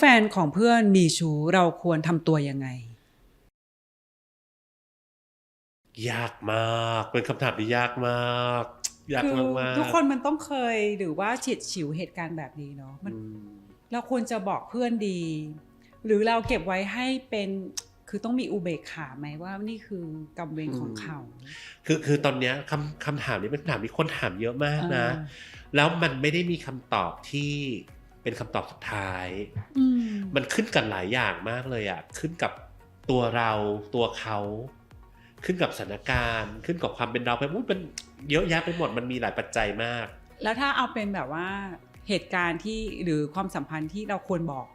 เมื่อแฟนของเพื่อนมีชู้เราควรทำตัวยังไง ยากมาก เป็นคำถามที่ยากมาก ยากคือมากๆทุกคนมันต้องเคยหรือว่าเฉียดฉิวเหตุการณ์แบบนี้เนาะมันอืมเราควรจะบอกเพื่อนดี หรือเราเก็บไว้ให้เป็นคือต้องมีอุเบกขาไหมว่านี่คือกรรมเวรของเขา คือคือตอนเนี้ยคำคำถามนี้เป็นคำถามที่คนถามเยอะมากนะเออแล้วมันไม่ได้มีคำตอบที่ เป็นคำตอบสุดท้ายอืมมันขึ้นกับหลายอย่างมากเลยอะขึ้นกับตัวเราตัวเขาขึ้นกับสถานการณ์ขึ้นกับความเป็นเราไปมุ้ยเป็นเยอะแยะไปหมดมันมีหลายปัจจัยมาก แล้วถ้าเอาเป็นแบบว่าเหตุการณ์ที่หรือความสัมพันธ์ที่เราควรบอก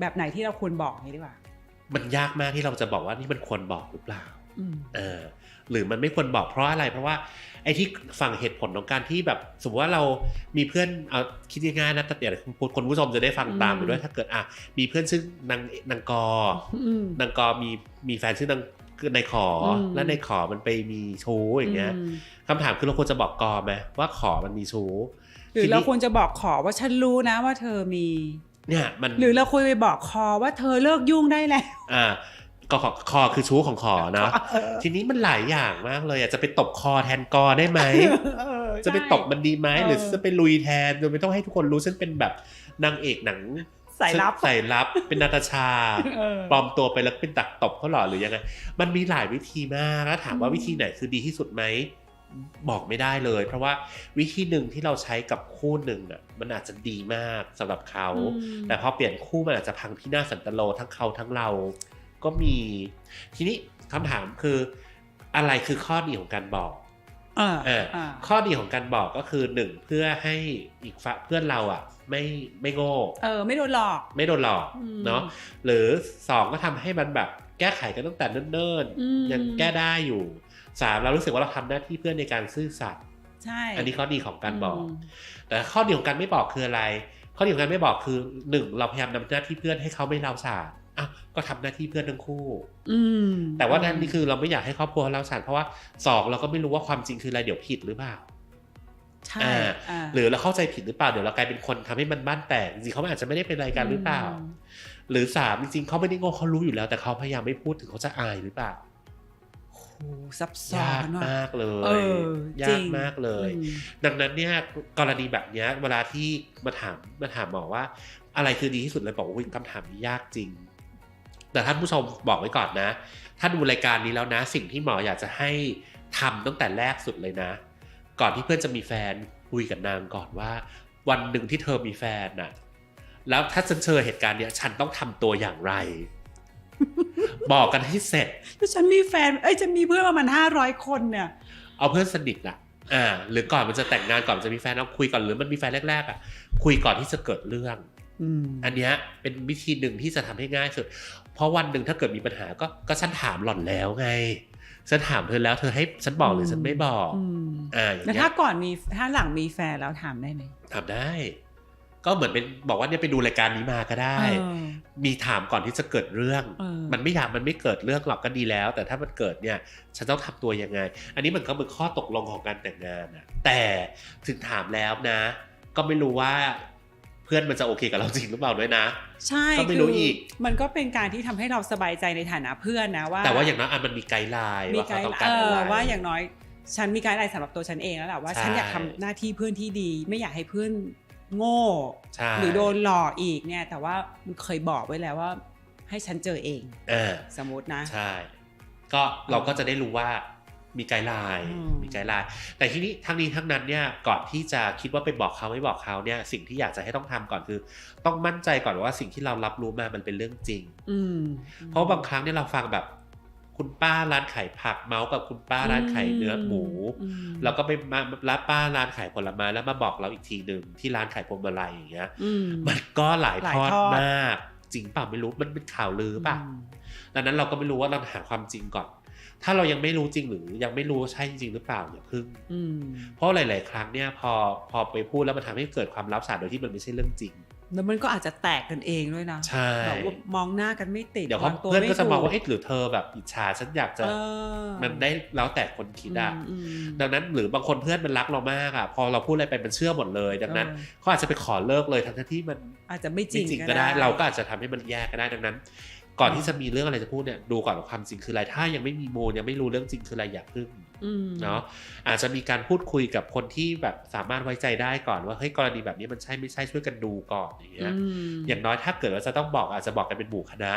แบบไหนที่เราควรบอกนี้ดีกว่า มันยากมากที่เราจะบอกว่านี่มันควรบอกหรือเปล่าอืม เออหรือมันไม่ควรบอกเพราะอะไรเพราะว่าไอ้ที่ฟังเหตุผลของการที่แบบ สมมติว่าเรามีเพื่อนเอาคิดง่ายๆนะแต่เดี๋ยวคนผู้ชมจะได้ฟังตามไปด้วยถ้าเกิดอะมีเพื่อนชื่อนางนางกออืมนางกอมีมีแฟนชื่อนางคือนายขออมแล้วนายขอมันไปมีชู้อย่างเงี้ยมคำถามคือเราควรจะบอกกอไหมว่าขอมันมีชู้หรือทีนี้เราควรจะบอกขอว่าฉันรู้นะว่าเธอมี เนี่ยมันหรือเราควรไปบอกคอว่าเธอเลิกยุ่งได้แล้วอ่า ก็ขอคอคือชู้ของขอนะเออทีนี้มันหลายอย่างมากเลยอะจะไปตบคอแทนกอได้ไหมเออจะไปใช่ตบมันดีไหมเออหรือจะไปลุยแทนโดยไม่ต้องให้ทุกคนรู้ฉันเป็นแบบนางเอกหนังสายลับสายลับเป็นนาตาชาเออปลอมตัวไปแล้วเป็นตักตบเขาหรอหรือยังไงมันมีหลายวิธีมากแล้วถามว่าอืมวิธีไหนคือดีที่สุดไหมบอกไม่ได้เลย เพราะว่าวิธีหนึ่งที่เราใช้กับคู่หนึ่งอะมันอาจจะดีมากสำหรับเขาอืมแต่พอเปลี่ยนคู่มันอาจจะพังพินาศสันตโลทั้งเขาทั้งเรา ก็มี ทีนี้คำถามคืออะไรคือข้อดีของการบอกเออเออเออข้อดีของการบอกก็คือหนึ่งเพื่อให้อีกฝ่ายเพื่อนเราอะ ไม่ไม่โง่เออ ไม่โดนหลอก ไม่โดนหลอกอืมเนาะหรือสองก็ทำให้มันแบบแก้ไขกันตั้งแต่เนิ่นอืมๆยังแก้ได้อยู่สามเรารู้สึกว่าเราทำหน้าที่เพื่อนในการซื่อสัตย์ใช่อันนี้ข้อดีของการบอกมแต่ข้อดีของการไม่บอกคืออะไร ข้อดีของการไม่บอกคือหนึ่งเราพยายามนำหน้าที่เพื่อนให้เขาไม่เล่าสาร อะก็ทำหน้าที่เพื่อนทั้งคู่ อืมแต่ว่านั่นนี่คือเราไม่อยากให้ครอบครัวเราสารเพราะว่าสองเราก็ไม่รู้ว่าความจริงคืออะไรเดี๋ยวผิดหรือเปล่าใช่อ่าาหรือเราเข้าใจผิดหรือเปล่าเดี๋ยวเรากลายเป็นคนทำให้มันบ้านแตกจริงๆเขาอาจจะไม่ได้เป็นอะไรกันหรือเปล่ามหรือสามจริงๆเขาไม่ได้โง่เขารู้อยู่แล้ว แต่เขาพยายามไม่พูดถึงเขาจะอายหรือเปล่าโหซับซ้อยานกว่ะมากเลเอยอจริยางกมากเลยอืมดังนั้นเนี่ยกรณีแบบเนี้ยเวลาที่มาถามมาถามหมอว่า อะไรคือดีที่สุดเลยบอกว่าอุ๊ยคำถามนี้ยากจริง แต่ท่านผู้ชมบอกไว้ก่อนนะ ถ้าดูรายการนี้แล้วนะ สิ่งที่หมออยากจะให้ทำตั้งแต่แรกสุดเลยนะ ก่อนที่เพื่อนจะมีแฟนคุยกับนางก่อนว่า วันหนึ่งที่เธอมีแฟนน่ะ แล้วถ้าฉันเจอเหตุการณ์เนี้ย ฉันต้องทำตัวอย่างไร บอกกันให้เสร็จถ้าฉันมีแฟน เอ้ยจะมีเพื่อนประมาณห้าร้อยคนเนี่ย เอาเพื่อนสนิทอะอ่า หรือก่อนมันจะแต่งงานก่อนมันจะมีแฟนเอาคุยก่อนหรือมันมีแฟนแรกๆอะคุยก่อนที่จะเกิดเรื่องอืมอันเนี้ยเป็นวิธีหนึ่งที่จะทำให้ง่ายสุด เพราะวันหนึ่งถ้าเกิดมีปัญหาก็ก็ฉันถามหล่อนแล้วไงฉันถามเธอแล้วเธอให้ฉันบอกหรือฉันไม่บอกอืมอ่าอย่างแล้วเงี้ถ้ายก่อนมีถ้าหลังมีแฟนแล้วถามได้ไหมถามได้ ก็เหมือนเป็นบอกว่าเนี่ยไปดูรายการนี้มาก็ได้เออมีถามก่อนที่จะเกิดเรื่องเออมันไม่อยากมันไม่เกิดเรื่องหรอกก็ดีแล้ว แต่ถ้ามันเกิดเนี่ย ฉันต้องทำตัวยังไง อันนี้มันก็เป็นข้อตกลงของการแต่งงานอะแต่ถึงถามแล้วนะ ก็ไม่รู้ว่า เพื่อนมันจะโอเคกับเราจริงหรือเปล่าด้วยนะ ใช่ก็ไม่รู้คือีก มันก็เป็นการที่ทำให้เราสบายใจในฐานะเพื่อนนะว่า แต่ว่าอย่างน้อยอะมันมีไกด์ไลน์มีว่าไกเขาด์ต้องเอการอะอไรว่าอย่างน้อยฉันมีไกด์ไลน์สำหรับตัวฉันเองแล้วแหละว่าใช่ฉันอยากทำหน้าที่เพื่อนที่ดี ไม่อยากให้เพื่อนโง่ใช่หรือโดนหลอกอีกเนี่ย แต่ว่ามันเคยบอกไว้แล้วว่า ให้ฉันเจอเองอ่าสมมตินะ ใช่ ก็เราก็จะได้รู้ว่า มีไกด์ไลน์อืมมีไกด์ไลน์แต่ทีนี้ทั้งนี้ทั้งนั้นเนี่ยก่อนที่จะคิดว่าไปบอกเขาไม่บอกเขาเนี่ยสิ่งที่อยากจะให้ต้องทำก่อนคือ ต้องมั่นใจก่อนว่าสิ่งที่เรารับรู้มามันเป็นเรื่องจริง อืมเพราะบางครั้งเนี่ยเราฟังแบบคุณป้าร้านขายผักเมาส์กับคุณป้าร้านขายเนื้อหมูอืมแล้วก็ไปมารับป้าร้านขายผลไม้แล้วมาบอกเราอีกทีหนึ่งที่ร้านขายพวงมาลัยอย่างเงี้ยอืมมันก็หลายหลายทอดทอดมาก จริงเปล่าไม่รู้มันเป็นข่าวลือป่ะอืมดังนั้นเราก็ไม่รู้ว่าเราหาความจริงก่อน ถ้าเรายังไม่รู้จริงหรือยังไม่รู้ว่าใช่จริงหรือเปล่าอย่าพึ่งอืมเพราะหลาย ๆ ครั้งเนี่ยพอพอไปพูดแล้วมันทำให้เกิดความลับสารโดยที่มันไม่ใช่เรื่องจริงอแล้วมันก็อาจจะแตกกันเองด้วยนะใช่แบบว่ามองหน้ากันไม่ติดเดี๋ยวเขาวางตัวเพื่อนไม่ก็จะมองว่าถูเอ๊ะหรือเธอแบบอิจฉาฉันอยากจะเออมันได้แล้วแต่คนคิดอะอืมอืมดังนั้นหรือบางคนเพื่อนมันรักเรามากอะพอเราพูดอะไรไปมันเชื่อหมดเลย ดังนั้นเออเขาอาจจะไปขอเลิกเลยทั้งๆที่มันอาจจะไม่จจริงริงๆก็ได้ เราก็อาจจะทำให้มันแย่ก็ได้ดังนั้น ก่อนที่จะมีเรื่องอะไรจะพูดเนี่ยดูก่อนว่าความจริงคืออะไรถ้ายังไม่มีมูลยังไม่รู้เรื่องจริงคืออะไรอย่าพึ่งอืมเนาะอาจจะมีการพูดคุยกับคนที่แบบสามารถไว้ใจได้ก่อนว่าเฮ้ยกรณีแบบนี้มันใช่ไม่ใช่ช่วยกันดูก่อนอย่างเงี้ยอืมอย่างน้อยถ้าเกิดว่าจะต้องบอกอาจจะบอกกันเป็นหมู่คณะ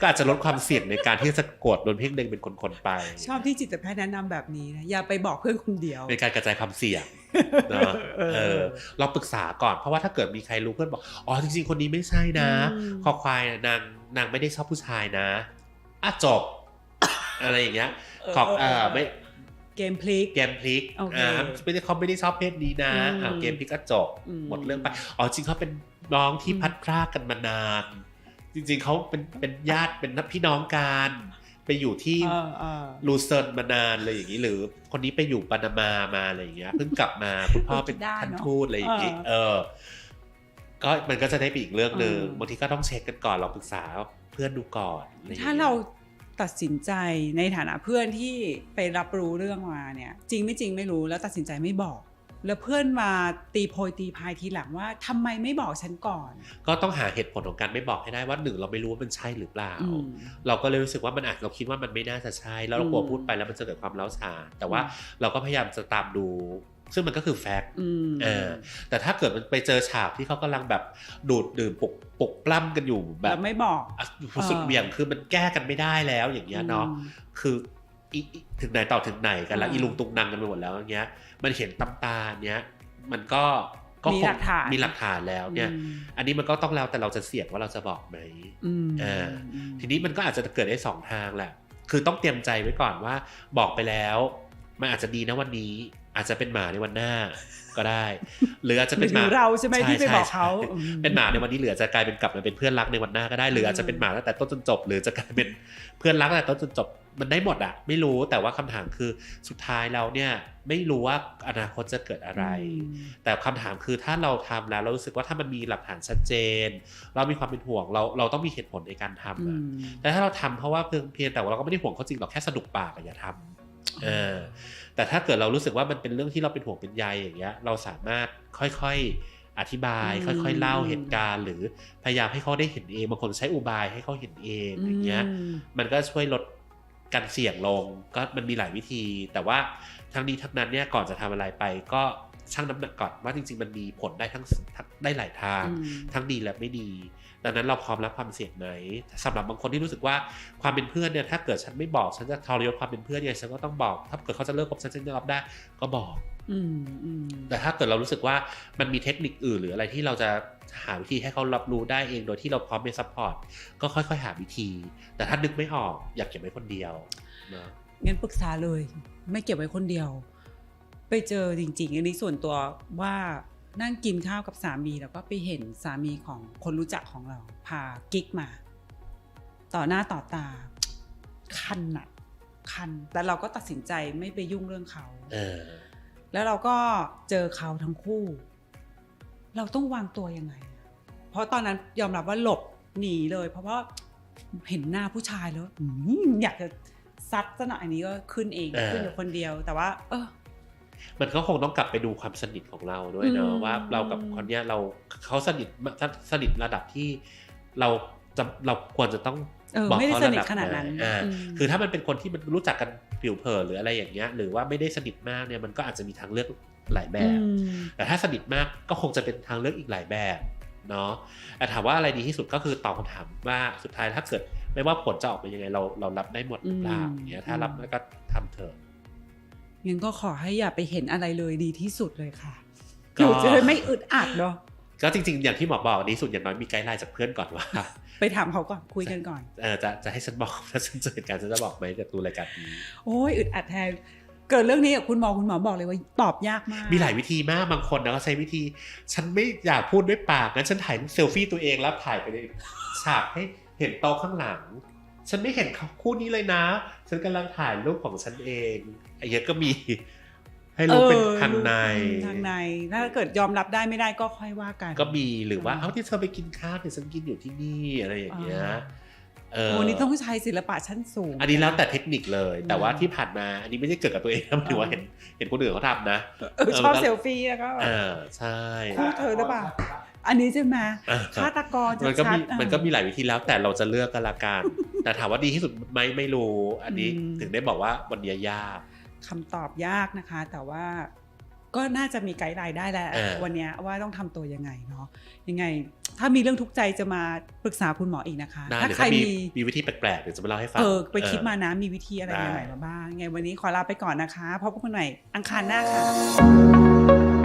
ก็อาจจะลดความเสี่ยงในการที่จะโกรธโดนเพ่งเล็งเป็นคนๆไป ชอบที่จิตแพทย์แนะนำแบบนี้นะอย่าไปบอกเพื่อนคนเดียวเป็นการกระจายความเสี่ยงเนอะเออเออเราปรึกษาก่อนเพราะว่าถ้าเกิดมีใครรู้เพื่อนบอกอ๋อจริงๆคนนี้ไม่ใช่นะอืมคอควายน่ะนางนางไม่ได้ชอบผู้ชายนะอะจบ อะไรอย่างเงี้ยขอบเออไม่เกมพลิกเกมพลิกโอเคอ่าไม่ได้เขาไม่ได้ชอบเพศนี้นะอืมอ่าเกมพลิกก็จบอืมหมดเรื่องไปอ๋อจริงเขาเป็นน้องที่อืมพัดพรากกันมานาน จริงๆเขาเป็นเป็นญาติเป็นพี่น้องกันไปอยู่ที่เออเออลูเซิร์นมานานเลยอย่างนี้หรือ คนนี้ไปอยู่ปานามามาอะไรอย่างเงี้ยเพิ่งกลับมาคุณพ่อเป็นได้เนอะท่านทูตอะไรอย่างงี้เออเออ ก็มันก็จะได้ไปอีกเรื่องหนึ่งอืมบางทีก็ต้องเช็คกันก่อนเราปรึกษาเพื่อนดูก่อนอะไรอย่งงี้ยถ้าเราตัดสินใจในฐานะเพื่อนที่ไปรับรู้เรื่องมาเนี่ย จริงไม่จริงไม่รู้แล้วตัดสินใจไม่บอก แล้วเพื่อนมาตีโพยตีพายทีหลังว่าทำไมไม่บอกฉันก่อน ก็ต้องหาเหตุผลของการไม่บอกให้ได้ว่าหนึ่งเราไม่รู้ว่ามันใช่หรือเปล่าอืมเราก็เลยรู้สึกว่ามันอาจเราคิดว่ามันไม่น่าจะใช่ แล้วเรากลัวอืมพูดไปแล้วมันจะเกิดความเล้าฉานแต่ว่าอืมเราก็พยายามจะตามดูซึ่งมันก็คือแฟกต์อืมเออแต่ถ้าเกิดมันไปเจอฉากที่เขากำลังแบบดูดดื่มปลุกปลุกปล้ำกันอยู่แบแล้บวไม่บอกอะสุดเบี่ยงคือมันแก้กันไม่ได้แล้วอย่างเงี้ยเนาะอืมคืออีอี ถึงไหนต่อถึงไหนกันแล้วอ่าอีลุงตุงนังกันไปหมดแล้วอย่างเงี้ย มันเห็นตำตาเนี้ย มันก็ก็มีคงหลักฐานมีหลักฐานแล้วเนี่ยอืมอันนี้มันก็ต้องแล้วแต่เราจะเสี่ยงว่าเราจะบอกไหมอืมเอออืมทีนี้มันก็อาจจะเกิดได้สองทางแหละ คือต้องเตรียมใจไว้ก่อนว่า บอกไปแล้ว มันอาจจะดีนะวันนี้อาจจะเป็นหมาในวันหน้าก็ได้ หรืออาจจะเป็นหหมารือเราใช่ไหมที่ไปบอกใช่เขาใช่อืมเป็นหมาในวันนี้เหลือจะกลายเป็นกลับมาเป็นเพื่อนรักในวันหน้าก็ได้หรืออาจจะเป็นหมาตั้งแต่ต้นจนจบ หรือจะกลายเป็นเพื่อนรักตั้งแต่ต้นจนจบ มันได้หมดอะไม่รู้แต่ว่าคำถามคือสุดท้ายเราเนี่ยไม่รู้ว่าอนาคตจะเกิดอะไรอืมแต่คำถามคือถ้าเราทำแล้วเรารู้สึกว่าถ้ามันมีหลักฐานชัดเจน เรามีความเป็นห่วงเราเราต้องมีเหตุผลในการทำอือะมแต่ถ้าเราทำเพราะว่าเพียงเพียงแต่ว่าเราก็ไม่ได้ห่วงเขาจริงหรอกแค่สนุกปากอะอย่าทำเออแต่ถ้าเกิดเรารู้สึกว่ามันเป็นเรื่องที่เราเป็นห่วงเป็นใยอย่างเงี้ยเราสามารถค่อยๆอธิบายอืมค่อยๆเล่าเหตุการณ์ หรือพยายามให้เขาได้เห็นเองบางคนใช้อุบายให้เขาเห็นเองอย่างเงี้ยมมันก็ช่วยลด การเสี่ยงลงก็มันมีหลายวิธี แต่ว่าทั้งนี้ทั้งนั้นเนี่ยก่อนจะทำอะไรไปก็ชั่งน้ำหนักก่อนว่าจริง ๆ มันมีผลได้ทั้งทั้งได้หลายทางอืมทั้งดีและไม่ดี ดังนั้นเราพร้อมรับความเสี่ยงไหมสำหรับบางคนที่รู้สึกว่าความเป็นเพื่อนเนี่ยถ้าเกิดฉันไม่บอกฉันจะทรยศความเป็นเพื่อนเนี่ยฉันก็ต้องบอก ถ้าเกิดเขาจะเลิกกับฉันฉันจะรับได้ก็บอกอืมอืมแต่ถ้าเกิดเรารู้สึกว่ามันมีเทคนิคอื่น หรืออะไรที่เราจะหาวิธีให้เขารับรู้ได้เองโดยที่เราพร้อมเป็นซัพพอร์ตก็ค่อย ๆ หาวิธี แต่ถ้านึกไม่ออกอยากเก็บไว้คนเดียวเนาะงั้นปรึกษาเลย ไม่เก็บไว้คนเดียว ไปเจอจริง ๆ อันนี้ส่วนตัวว่า นั่งกินข้าวกับสามีแล้วก็ไปเห็นสามีของคนรู้จักของเรา พากิ๊กมา ต่อหน้าต่อตา คันอะคันแต่เราก็ตัดสินใจไม่ไปยุ่งเรื่องเขาเออ แล้วเราก็เจอเขาทั้งคู่ เราต้องวางตัวยังไงอะเพราะตอนนั้นยอมรับว่าหลบหนีเลย เพราะว่าเห็นหน้าผู้ชายแล้วอืมอยากจะซัดซะหน่อยอันนี้ก็ขึ้นเองเออขึ้นอยู่คนเดียว แต่ว่า เออ มันก็คงต้องกลับไปดูความสนิทของเราด้วยเนาะอืมว่าเรากับคนเนี้ยเราเขาสนิทมากสนิทระดับที่เราจะเราควรจะต้องเออบอกไม่ได้เขาสระนิทดับขนาดนั้นไหอ่าอืมคือถ้ามันเป็นคนที่มันรู้จักกันผิวเผินหรืออะไรอย่างเงี้ยหรือว่าไม่ได้สนิทมากเนี่ยมันก็อาจจะมีทางเลือกหลายแบบอืมแต่ถ้าสนิทมากก็คงจะเป็นทางเลือกอีกหลายแบบเนาะแต่ถามว่าอะไรดีที่สุดก็คือตอบคำถามว่าสุดท้ายถ้าเกิดไม่ว่าผลจะออกมายังไงเราเรารับได้หมดหรือเปล่าอืมอย่างเงี้ยถ้ารับแล้วก็ทำเถอะ งั้นก็ขอให้อย่าไปเห็นอะไรเลยดีที่สุดเลยค่ะก็หนูจะได้ไม่อึดอัดเนาะก็จริงๆ อย่างที่หมอบอกดีสุดอย่างน้อยมีไกด์ไลน์จากเพื่อนก่อนว่า ไปถามเขาก่อนคุยกันก่อนเออจะจะให้ฉันบอกถ้าฉันเจอเหตุการณ์ฉันจะบอกไหมจะดูรายการนี้โอ้ยอึดอัดแทนเกิดเรื่องนี้กับคุณหมอคุณหมอบอกเลยว่าตอบยากมาก มีหลายวิธีมากบางคนนะก็ใช้วิธี ฉันไม่อยากพูดด้วยปากงั้นฉันถ่ายเซลฟี่ตัวเองแล้วถ่ายไปในฉากให้เห็นโต๊ะข้างหลัง ฉันไม่เห็นเขาคู่นี้เลยนะ ฉันกำลังถ่ายรูปของฉันเองไอ้เหี้ยก็มี ให้รู้เป็นออทางในทางใน ถ้าเกิดยอมรับได้ไม่ได้ก็ค่อยว่ากัน ก็มีหรือว่าอืมเอ้าที่เธอไปกินข้าวเนี่ยฉันกินอยู่ที่นี่อะไรอย่างเงี้ยอ่าเออโอ้นี่ต้องใช้ศิลปะชั้นสูง อันนี้แล้วแต่เทคนิคเลย แต่ว่าอืมที่ผ่านมา อันนี้ไม่ได้เกิดกับตัวเองนะหมายถึงว่าอ่าเห็นเห็นคนอื่นเขาทำนะเออชอบเซลฟี่แล้วก็แบบเออใช่คู่เธอหรือเปล่า อันนี้ใช่ไหมเออฆาตกรจะมันก็ชัมีดอะมันก็มีหลายวิธีแล้วแต่เราจะเลือกกันละกันแต่ถามว่าดีที่สุดไหมไม่รู้ อันนี้อืมถึงได้บอกว่าวันนี้ยากคำตอบยากนะคะ แต่ว่าก็น่าจะมีไกด์ไลน์ได้แหละเออวันเนี้ยว่าต้องทำตัวยังไงเนาะยังไง ถ้ามีเรื่องทุกข์ใจจะมาปรึกษาคุณหมออีกนะคะได้ถ้าเดี๋ยวใครถ้ามีมีมีวิธีแปลกๆเดี๋ยวจะมาเล่าให้ฟังเออไปคิดเออมานะมีวิธีอะไรได้ใหม่ๆมาบ้างไงวันนี้ขอลาไปก่อนนะคะพบกันใหม่อังคารหน้าค่ะ